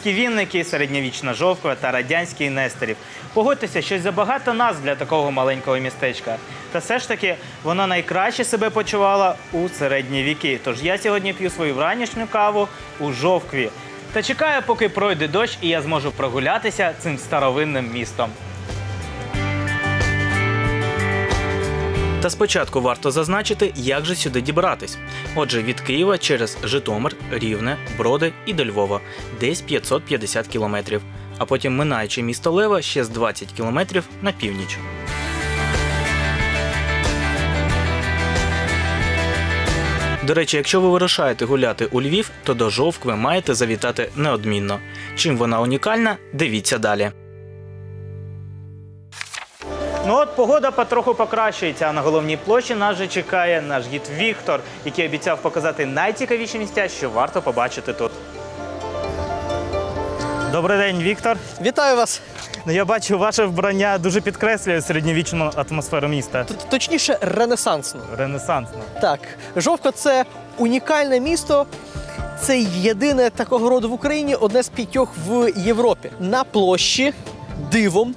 Старослов'янські вінники, середньовічна Жовква та радянський Нестерів. Погодьтеся, щось забагато назв для такого маленького містечка. Та все ж таки вона найкраще себе почувала у середні віки. Тож я сьогодні п'ю свою вранішню каву у Жовкві. Та чекаю, поки пройде дощ, і я зможу прогулятися цим старовинним містом. Та спочатку варто зазначити, як же сюди дібратись. Отже, від Києва через Житомир, Рівне, Броди і до Львова десь 550 кілометрів. А потім, минаючи місто Лева, ще з 20 кілометрів на північ. До речі, якщо ви вирушаєте гуляти у Львів, то до Жовкви маєте завітати неодмінно. Чим вона унікальна, дивіться далі. Ну от погода потроху покращується, а на головній площі нас же чекає наш гід Віктор, який обіцяв показати найцікавіші місця, що варто побачити тут. Добрий день, Віктор. Вітаю вас! Ну я бачу, ваше вбрання дуже підкреслює середньовічну атмосферу міста. Т- Точніше, ренесансно. Ренесансно. Так, Жовка це унікальне місто. Це єдине такого роду в Україні, одне з п'ятьох в Європі. На площі дивом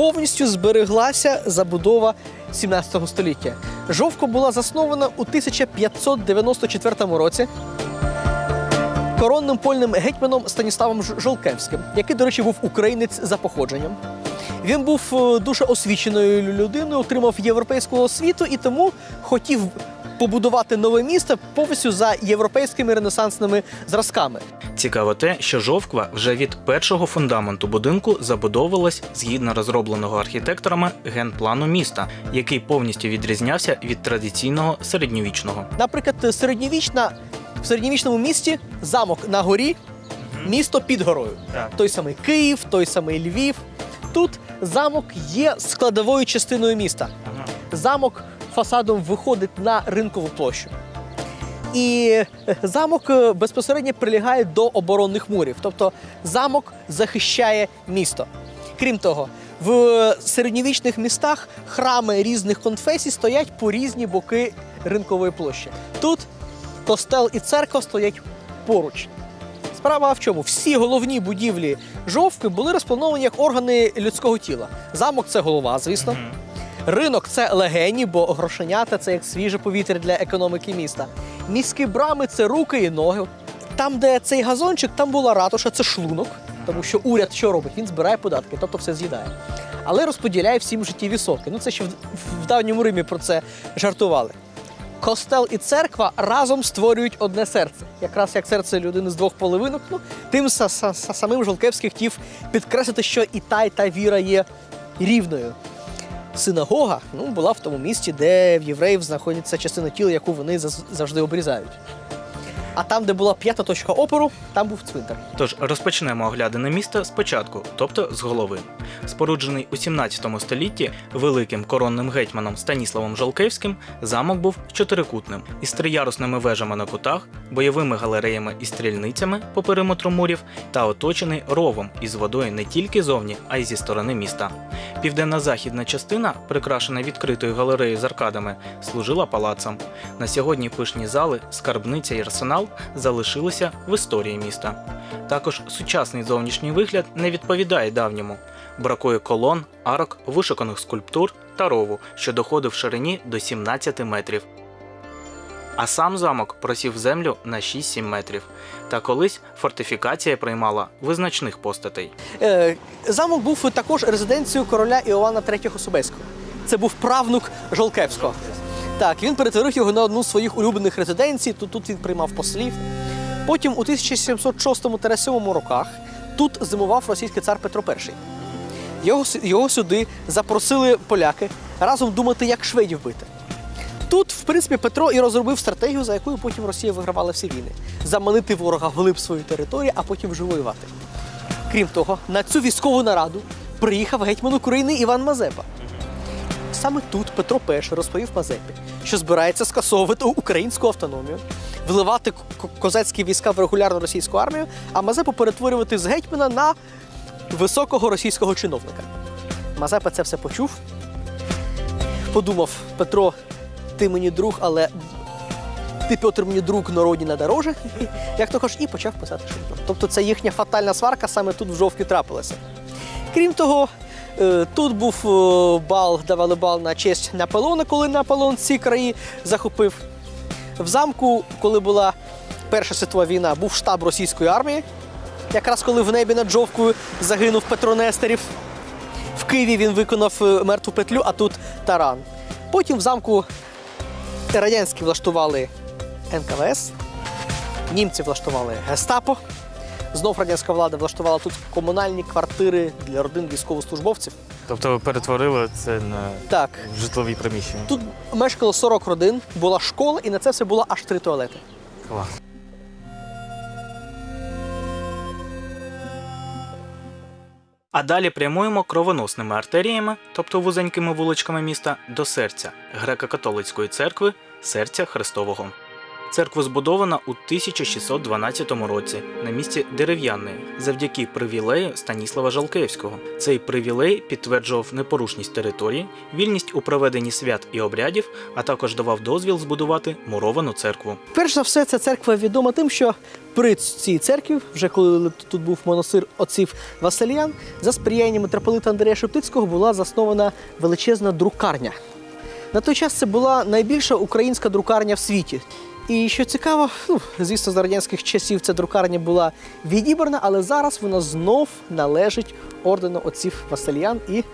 повністю збереглася забудова 17 століття. Жовко була заснована у 1594 році коронним польним гетьманом Станіславом Жолкевським, який, до речі, був українець за походженням. Він був е, дуже освіченою людиною, отримав європейську освіту і тому хотів побудувати нове місто повністю за європейськими ренесансними зразками. Цікаво те, що Жовква вже від першого фундаменту будинку забудовувалась згідно розробленого архітекторами генплану міста, який повністю відрізнявся від традиційного середньовічного. Наприклад, середньовічна в середньовічному місті замок на горі, місто під горою. Так. Той самий Київ, той самий Львів. Тут замок є складовою частиною міста. Замок фасадом виходить на ринкову площу. І е, замок е, безпосередньо прилягає до оборонних мурів. Тобто замок захищає місто. Крім того, в середньовічних містах храми різних конфесій стоять по різні боки ринкової площі. Тут костел і церква стоять поруч. Справа в чому? Всі головні будівлі жовки були розплановані як органи людського тіла. Замок це голова, звісно. Ринок це легені, бо грошенята це як свіже повітря для економіки міста. Міські брами це руки і ноги. Там, де цей газончик, там була ратуша, це шлунок, тому що уряд що робить? Він збирає податки, тобто все з'їдає. Але розподіляє всім життєві соки. Ну це ще в, в давньому Римі про це жартували. Костел і церква разом створюють одне серце. Якраз як серце людини з двох половинок. Ну, тим са- са- са- самим Жолкевський хотів підкреслити, що і та, і та віра є рівною. Синагога ну, була в тому місці, де в євреїв знаходиться частина тіла, яку вони завжди обрізають. А там, де була п'ята точка опору, там був цвинтар. Тож розпочнемо оглядане міста спочатку, тобто з голови. Споруджений у 17 столітті великим коронним гетьманом Станіславом Жолкевським, замок був чотирикутним із триярусними вежами на кутах, бойовими галереями і стрільницями по периметру мурів та оточений ровом із водою не тільки зовні, а й зі сторони міста. Південно-західна частина, прикрашена відкритою галереєю з аркадами, служила палацом. На сьогодні пишні зали, скарбниця і арсенал залишилися в історії міста. Також сучасний зовнішній вигляд не відповідає давньому. Бракує колон, арок, вишуканих скульптур та рову, що доходив в ширині до 17 метрів. А сам замок просів землю на 6-7 метрів. Та колись фортифікація приймала визначних постатей. Е, замок був також резиденцією короля Іоанна III Собеського. Це був правнук Жолкевського. Так, він перетворив його на одну з своїх улюблених резиденцій. Тут, тут він приймав послів. Потім у 1706-7 роках тут зимував російський цар Петро І. Його, його сюди запросили поляки разом думати, як шведів бити. Тут, в принципі, Петро і розробив стратегію, за якою потім Росія вигравала всі війни: заманити ворога вглиб свою територію, а потім вже воювати. Крім того, на цю військову нараду приїхав гетьман України Іван Мазепа. Саме тут Петро І розповів Мазепі, що збирається скасовувати українську автономію, вливати козацькі війська в регулярну російську армію, а Мазепу перетворювати з гетьмана на високого російського чиновника. Мазепа це все почув. Подумав: Петро, ти мені друг, але Ти Петр мені друг народі на дорожі, як то кажеш, і почав писати Шекспір. Тобто це їхня фатальна сварка саме тут в жовтні трапилася. Крім того, тут був е, бал, давали бал на честь Наполеона, коли Наполеон ці краї захопив. В замку, коли була Перша світова війна, був штаб російської армії. Якраз коли в небі над Жовкою загинув Петро Нестерів. В Києві він виконав е, мертву петлю, а тут таран. Потім в замку радянські влаштували НКВС, німці влаштували гестапо. Знов радянська влада влаштувала тут комунальні квартири для родин військовослужбовців. Тобто ви перетворили це на Так, житлові приміщення. тут мешкало 40 родин, була школа, і на це все було аж три туалети. Клас. А далі прямуємо кровоносними артеріями, тобто вузенькими вуличками міста, до серця греко-католицької церкви серця Христового. Церква збудована у 1612 році на місці дерев'яної завдяки привілею Станіслава Жалкевського. Цей привілей підтверджував непорушність території, вільність у проведенні свят і обрядів, а також давав дозвіл збудувати муровану церкву. Перш за все, ця церква відома тим, що при цій церкві, вже коли тут був монастир отців Василіян, за сприяння митрополита Андрія Шептицького була заснована величезна друкарня. На той час це була найбільша українська друкарня в світі. І що цікаво, ну, звісно, за радянських часів ця друкарня була відібрана, але зараз вона знов належить ордену отців Васильян і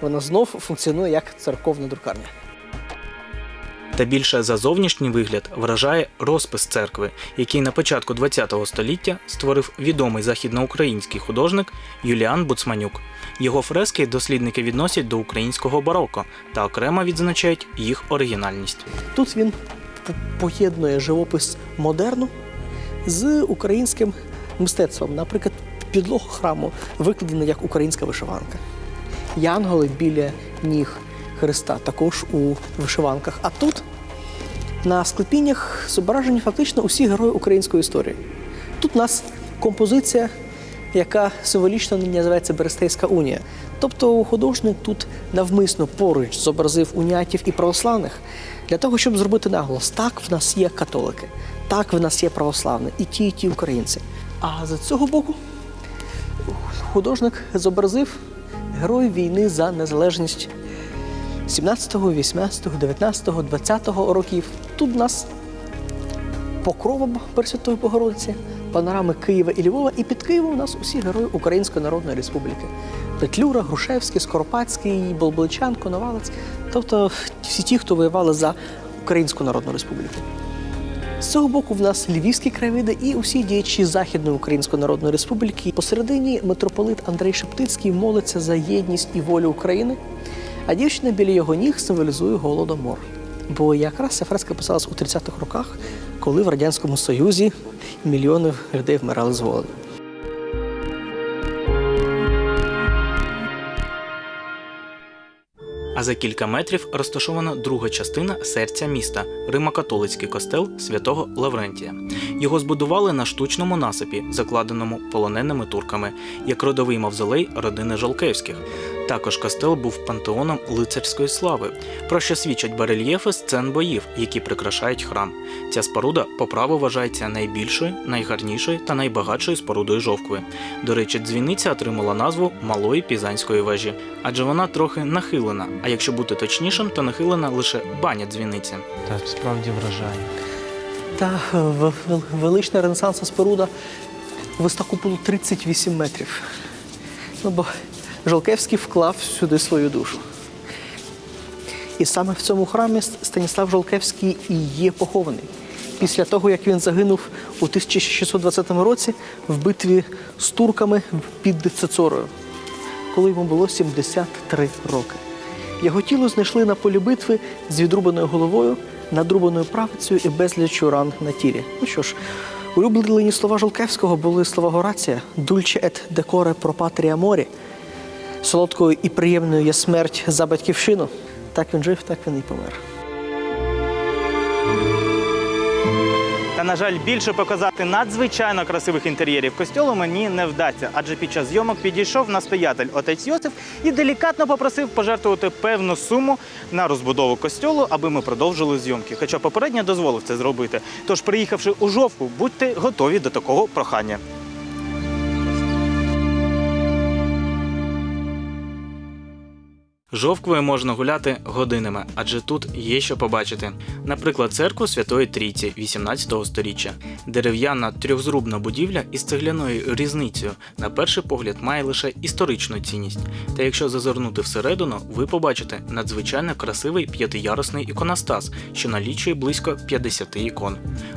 вона знов функціонує як церковна друкарня. Та більше за зовнішній вигляд вражає розпис церкви, який на початку ХХ століття створив відомий західноукраїнський художник Юліан Буцманюк. Його фрески дослідники відносять до українського бароко та окремо відзначають їх оригінальність. Тут він поєднує живопис модерну з українським мистецтвом. Наприклад, підлога храму викладена як українська вишиванка. Янголи біля ніг Христа також у вишиванках. А тут на склепіннях зображені фактично усі герої української історії. Тут у нас композиція, яка символічно нині називається Берестейська унія. Тобто художник тут навмисно поруч зобразив унятів і православних для того, щоб зробити наголос. Так, в нас є католики, так, в нас є православні, і ті, і ті українці. А з цього боку художник зобразив героїв війни за незалежність 17, 18, 19, 20 років. Тут нас Покрова Пресвятої Богородиці, панорами Києва і Львова, і під Києвом у нас усі герої Української Народної Республіки. Петлюра, Грушевський, Скоропадський, Болболичан, Коновалець, тобто всі ті, хто воювали за Українську Народну Республіку. З цього боку в нас львівські краєвиди і усі діячі Західної Української Народної Республіки. Посередині митрополит Андрей Шептицький молиться за єдність і волю України, а дівчина біля його ніг символізує голодомор. Бо якраз ця фреска писалась у 30-х роках, коли в Радянському Союзі мільйони людей вмирали з голоду. А за кілька метрів розташована друга частина серця міста Римо-католицький костел святого Лаврентія. Його збудували на штучному насипі, закладеному полоненими турками, як родовий мавзолей родини Жолкевських. Також костел був пантеоном лицарської слави, про що свідчать барельєфи сцен боїв, які прикрашають храм. Ця споруда по праву вважається найбільшою, найгарнішою та найбагатшою спорудою Жовкви. До речі, дзвіниця отримала назву Малої Пізанської вежі, адже вона трохи нахилена. А якщо бути точнішим, то нахилена лише баня дзвіниці. Так, справді вражає. Та велична ренесансна споруда висота куполу 38 метрів. Ну, бо Жолкевський вклав сюди свою душу. І саме в цьому храмі Станіслав Жолкевський і є похований. Після того, як він загинув у 1620 році в битві з турками під Цицорою, коли йому було 73 роки. Його тіло знайшли на полі битви з відрубаною головою, надрубаною правицею і безліччю ран на тілі. Ну що ж, улюблені слова Жолкевського були слова Горація «Дульче ет декоре про патрія морі. Солодкою і приємною є смерть за батьківщину. Так він жив, так він і помер. Та, на жаль, більше показати надзвичайно красивих інтер'єрів костьолу мені не вдасться, адже під час зйомок підійшов настоятель отець Йосиф і делікатно попросив пожертвувати певну суму на розбудову костьолу, аби ми продовжили зйомки. Хоча попередньо дозволив це зробити. Тож, приїхавши у жовку, будьте готові до такого прохання. Жовквою можна гуляти годинами, адже тут є що побачити. Наприклад, церкву Святої Трійці 18 століття. Дерев'яна трьохзрубна будівля із цегляною різницею на перший погляд має лише історичну цінність. Та якщо зазирнути всередину, ви побачите надзвичайно красивий п'ятиярусний іконостас, що налічує близько 50 ікон.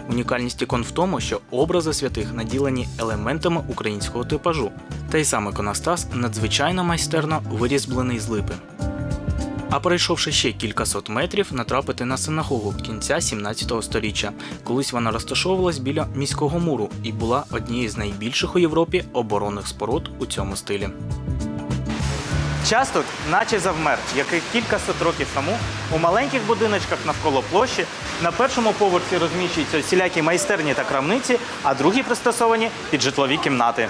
Унікальність ікон в тому, що образи святих наділені елементами українського типажу. Та й сам іконостас надзвичайно майстерно вирізблений з липи. А пройшовши ще кількасот метрів, натрапити на синагогу кінця 17 століття. Колись вона розташовувалась біля міського муру і була однією з найбільших у Європі оборонних споруд у цьому стилі. Час тут наче завмер, який кількасот років тому у маленьких будиночках навколо площі на першому поверсі розміщуються всілякі майстерні та крамниці, а другі пристосовані під житлові кімнати.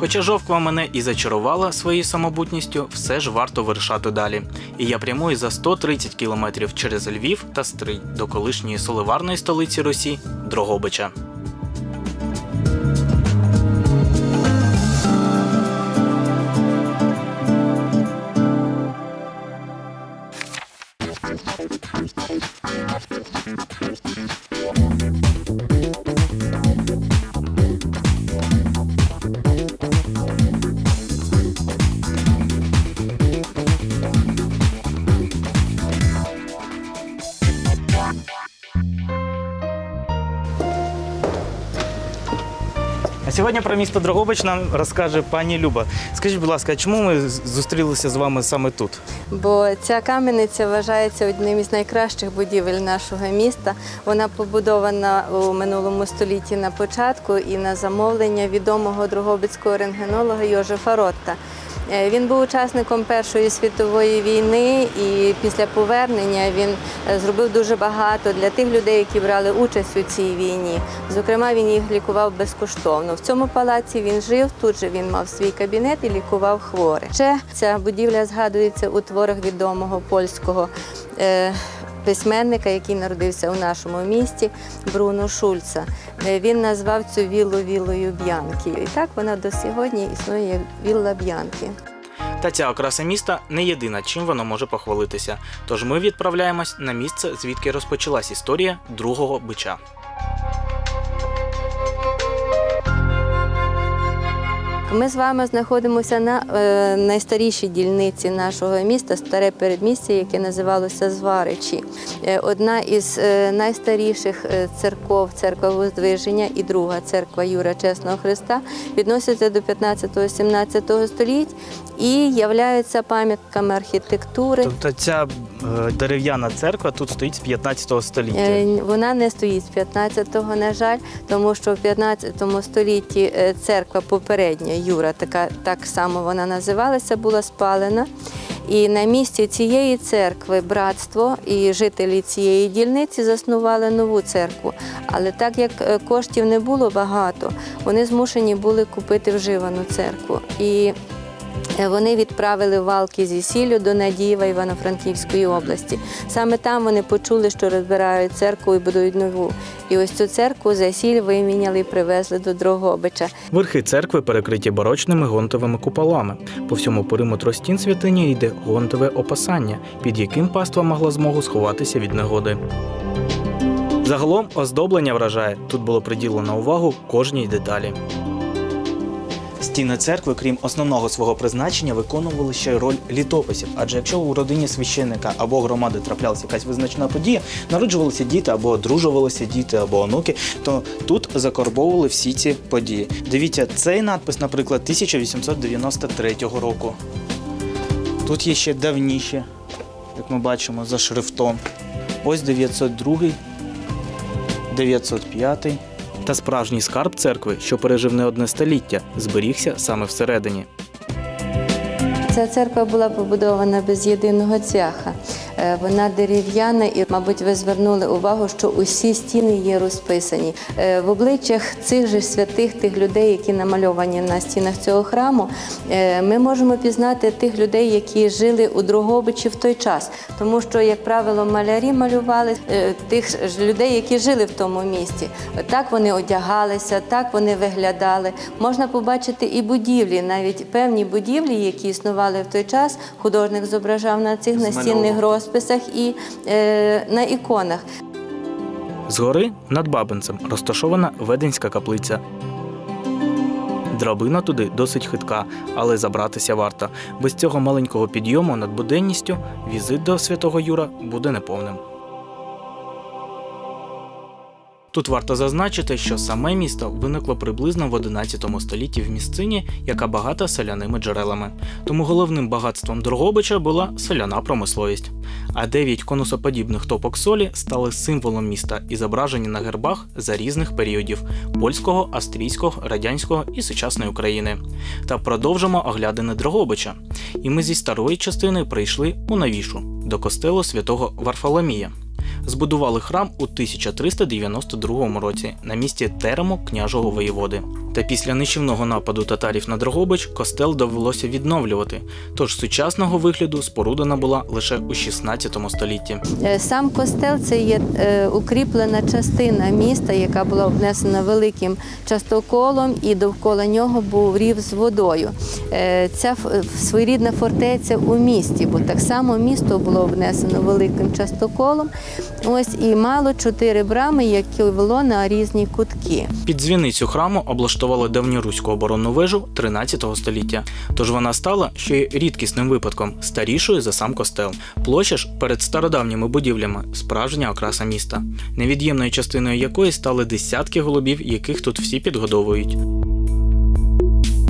Хоча жовква мене і зачарувала своєю самобутністю, все ж варто вирішати далі. І я прямую за 130 кілометрів через Львів та Стрий до колишньої соливарної столиці Русі Дрогобича. Сьогодні про місто Дрогобич нам розкаже пані Люба. Скажіть, будь ласка, чому ми зустрілися з вами саме тут? Бо ця кам'яниця вважається одним із найкращих будівель нашого міста. Вона побудована у минулому столітті на початку і на замовлення відомого дрогобицького рентгенолога Йожефа Ротта. Е, Він був учасником Першої світової війни, і після повернення він е, зробив дуже багато для тих людей, які брали участь у цій війні. Зокрема, він їх лікував безкоштовно. В цьому палаці він жив, тут же він мав свій кабінет і лікував хворих. Ще ця будівля згадується у творах відомого польського. Письменника, який народився у нашому місті, Бруно Шульца. Е, Він назвав цю віллу віллою Б'янки. І так вона до сьогодні існує як вілла Б'янки. Та ця окраса міста не єдина, чим воно може похвалитися. Тож ми відправляємось на місце, звідки розпочалась історія другого бича. Ми з вами знаходимося на е, найстарішій дільниці нашого міста, старе передмістя, яке називалося Зваричі. Е, одна із е, найстаріших церков, церква Воздвиження і друга церква Юра Чесного Христа, відносяться до 15-17 століть і являються пам'ятками архітектури. Тобто ця дерев'яна церква тут стоїть з 15 століття. Вона не стоїть з 15-го, на жаль, тому що в 15 столітті церква попередня Юра, така так само вона називалася, була спалена. І на місці цієї церкви братство і жителі цієї дільниці заснували нову церкву. Але так як е, коштів не було багато, вони змушені були купити вживану церкву. І Вони відправили валки зі сіллю до Надієва Івано-Франківської області. Саме там вони почули, що розбирають церкву і будують нову. І ось цю церкву за сіль виміняли і привезли до Дрогобича. Верхи церкви перекриті барочними гонтовими куполами. По всьому периметру стін святині йде гонтове опасання, під яким паства могла змогу сховатися від негоди. Загалом оздоблення вражає. Тут було приділено увагу кожній деталі. Стіни церкви, крім основного свого призначення, виконували ще й роль літописів. Адже якщо у родині священника або громади траплялася якась визначна подія, народжувалися діти або одружувалися діти або онуки, то тут закарбовували всі ці події. Дивіться, цей надпис, наприклад, 1893 року. Тут є ще давніше, як ми бачимо, за шрифтом. Ось 902, 905. Та справжній скарб церкви, що пережив не одне століття, зберігся саме всередині. Ця церква була побудована без єдиного цвяха. Е, Вона дерев'яна, і, мабуть, ви звернули увагу, що усі стіни є розписані. Е, В обличчях цих же святих, тих людей, які намальовані на стінах цього храму, е, ми можемо пізнати тих людей, які жили у Дрогобичі в той час. Тому що, як правило, малярі малювали тих ж людей, які жили в тому місті. Так вони одягалися, так вони виглядали. Можна побачити і будівлі, навіть певні будівлі, які існували в той час. Художник зображав на цих настінних розписах і е, на іконах. Згори над Бабинцем розташована Веденська каплиця. Драбина туди досить хитка, але забратися варто. Без цього маленького підйому над буденністю візит до святого Юра буде неповним. Тут варто зазначити, що саме місто виникло приблизно в 11 столітті в місцині, яка багата соляними джерелами. Тому головним багатством Дрогобича була соляна промисловість. А дев'ять конусоподібних топок солі стали символом міста і зображені на гербах за різних періодів польського, австрійського, радянського і сучасної України. Та продовжимо оглядини Дрогобича. І ми зі старої частини прийшли у новішу до костелу святого Варфоломія. Збудували храм у 1392 році на місці терему княжого воєводи. Та після нищівного нападу татарів на Дрогобич костел довелося відновлювати, тож сучасного вигляду спорудена була лише у 16 столітті. Е, Сам костел це є е, укріплена частина міста, яка була обнесена великим частоколом, і довкола нього був рів з водою. Е, Ця своєрідна фортеця у місті, бо так само місто було обнесено великим частоколом. Ось і мало чотири брами, які вело на різні кутки. Під дзвіницю храму облаштували давньоруську оборонну вежу 13 століття, тож вона стала ще й рідкісним випадком, старішою за сам костел. Площа ж перед стародавніми будівлями справжня окраса міста, невід'ємною частиною якої стали десятки голубів, яких тут всі підгодовують.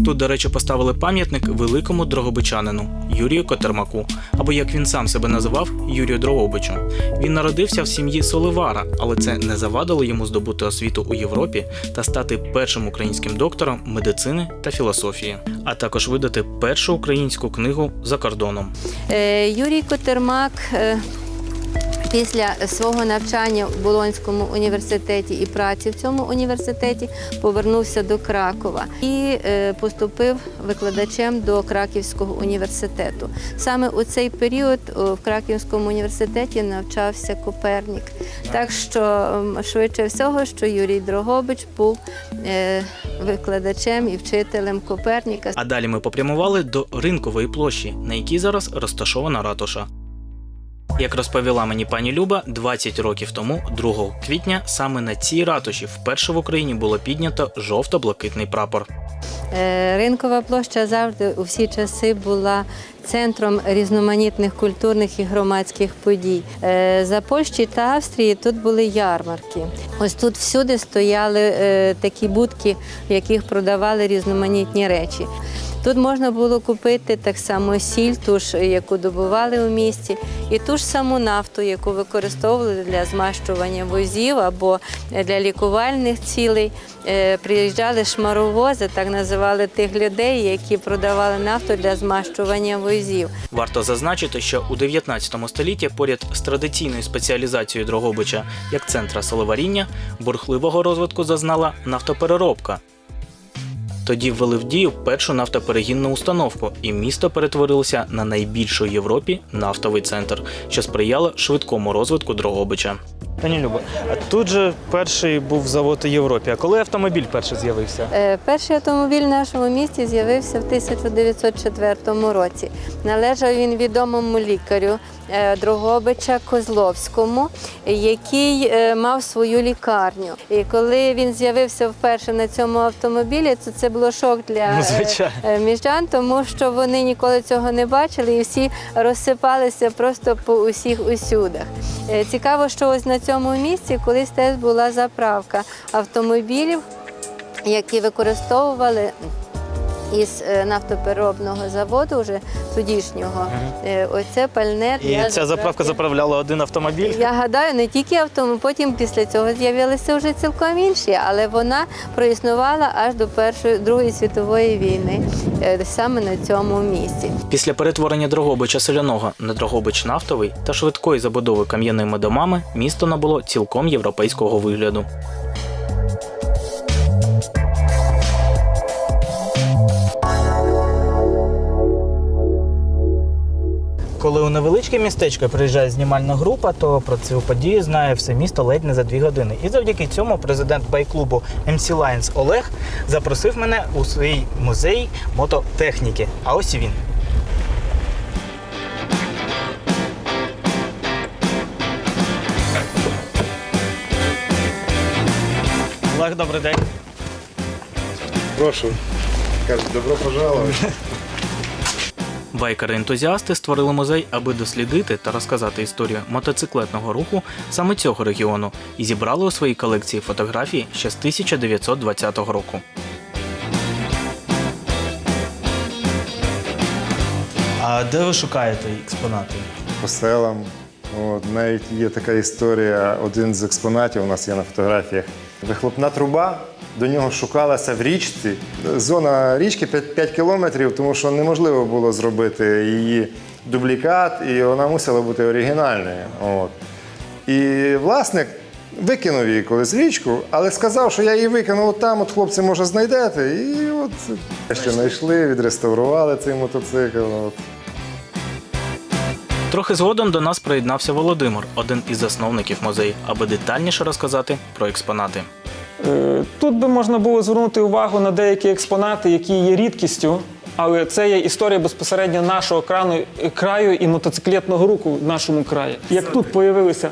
Тут, до речі, поставили пам'ятник великому дрогобичанину Юрію Котермаку, або як він сам себе називав Юрію Дрогобичу. Він народився в сім'ї Соливара, але це не завадило йому здобути освіту у Європі та стати першим українським доктором медицини та філософії, а також видати першу українську книгу за кордоном. Е, Юрій Котермак е, після свого навчання в Болонському університеті і праці в цьому університеті повернувся до Кракова і е, поступив викладачем до Краківського університету. Саме у цей період в Краківському університеті навчався Копернік. Так що швидше всього, що Юрій Дрогобич був е, викладачем і вчителем Коперніка. А далі ми попрямували до ринкової площі, на якій зараз розташована ратуша. Як розповіла мені пані Люба, 20 років тому, 2 квітня, саме на цій ратуші вперше в Україні було піднято жовто-блакитний прапор. Е, Ринкова площа завжди у всі часи була центром різноманітних культурних і громадських подій. Е, За Польщі та Австрії тут були ярмарки. Ось тут всюди стояли е, такі будки, в яких продавали різноманітні речі. Тут можна було купити так само сіль, ту ж, яку добували у місті, і ту ж саму нафту, яку використовували для змащування возів або для лікувальних цілей. Е, Приїжджали шмаровози, так називали тих людей, які продавали нафту для змащування возів. Варто зазначити, що у 19 столітті поряд з традиційною спеціалізацією Дрогобича як центра соловаріння бурхливого розвитку зазнала нафтопереробка. Тоді ввели в дію першу нафтоперегінну установку, і місто перетворилося на найбільший у Європі нафтовий центр, що сприяло швидкому розвитку Дрогобича. Пані Люба, а тут же перший був завод у Європі. А коли автомобіль перший з'явився? Е, Перший автомобіль в нашому місті з'явився в 1904 році. Належав він відомому лікарю е, Дрогобича Козловському, який е, мав свою лікарню. І коли він з'явився вперше на цьому автомобілі, то це було шок для Ну, е, звичайно. е, міщан, тому що вони ніколи цього не бачили і всі розсипалися просто по усіх усюдах. Е, Цікаво, що ось на цьому місці колись теж була заправка автомобілів, які використовували із е, нафтопереробного заводу, вже тодішнього. Е, Оце пальне І ця заправка заправляла один автомобіль. Я гадаю, не тільки автомобіль, потім після цього з'явилися вже цілком інші, але вона проіснувала аж до першої другої світової війни, е, саме на цьому місці. Після перетворення Дрогобича селяного на Дрогобич нафтовий та швидкої забудови кам'яними домами місто набуло цілком європейського вигляду. Коли у невеличке містечко приїжджає знімальна група, то про цю подію знає все місто ледь не за дві години. І завдяки цьому президент байклубу MC Lions Олег запросив мене у свій музей мототехніки. А ось і він. Олег, добрий день. Прошу. Кажуть, добро пожаловать. Байкери-ентузіасти створили музей, аби дослідити та розказати історію мотоциклетного руху саме цього регіону і зібрали у своїй колекції фотографії ще з 1920 року. А де ви шукаєте експонати? По селам. От, навіть є така історія, один з експонатів у нас є на фотографіях. Вихлопна труба до нього шукалася в річці. Зона річки 5, 5 кілометрів, тому що неможливо було зробити її дублікат, і вона мусила бути оригінальною. От. І власник викинув її колись в річку, але сказав, що я її викинув там, от хлопці, може, знайдете. І от ще знайшли, відреставрували цей мотоцикл. От. Трохи згодом до нас приєднався Володимир, один із засновників музею, аби детальніше розказати про експонати. Е, Тут би можна було звернути увагу на деякі експонати, які є рідкістю, але це є історія безпосередньо нашого крану, краю і мотоциклетного руху в нашому краї. Як тут появилися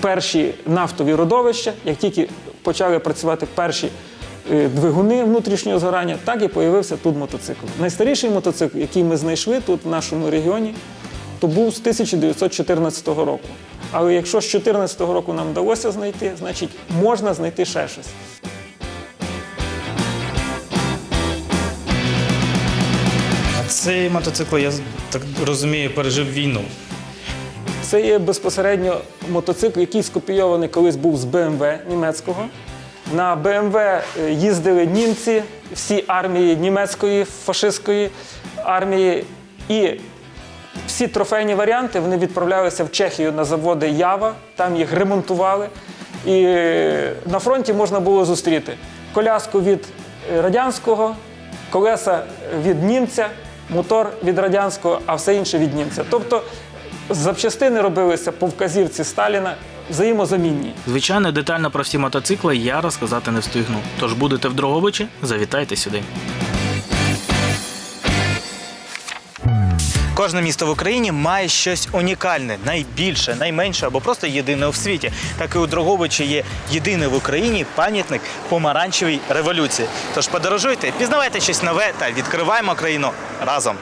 перші нафтові родовища, як тільки почали працювати перші е, двигуни внутрішнього згорання, так і появився тут мотоцикл. Найстаріший мотоцикл, який ми знайшли тут в нашому регіоні, то був з 1914 року. Але якщо з 2014 року нам вдалося знайти, значить можна знайти ще щось. Цей мотоцикл, я так розумію, пережив війну. Це є безпосередньо мотоцикл, який скопійований колись був з БМВ німецького. На БМВ е, їздили німці, всі армії німецької фашистської армії. І всі трофейні варіанти вони відправлялися в Чехію на заводи Ява, там їх ремонтували. І на фронті можна було зустріти коляску від радянського, колеса від німця, мотор від радянського, а все інше від німця. Тобто запчастини робилися по вказівці Сталіна взаємозамінні. Звичайно, детально про всі мотоцикли я розказати не встигну. Тож будете в Дрогобичі, завітайте сюди. Кожне місто в Україні має щось унікальне, найбільше, найменше або просто єдине у світі. Так і у Дрогобичі є єдиний в Україні пам'ятник помаранчевій революції. Тож подорожуйте, пізнавайте щось нове та відкриваємо країну разом.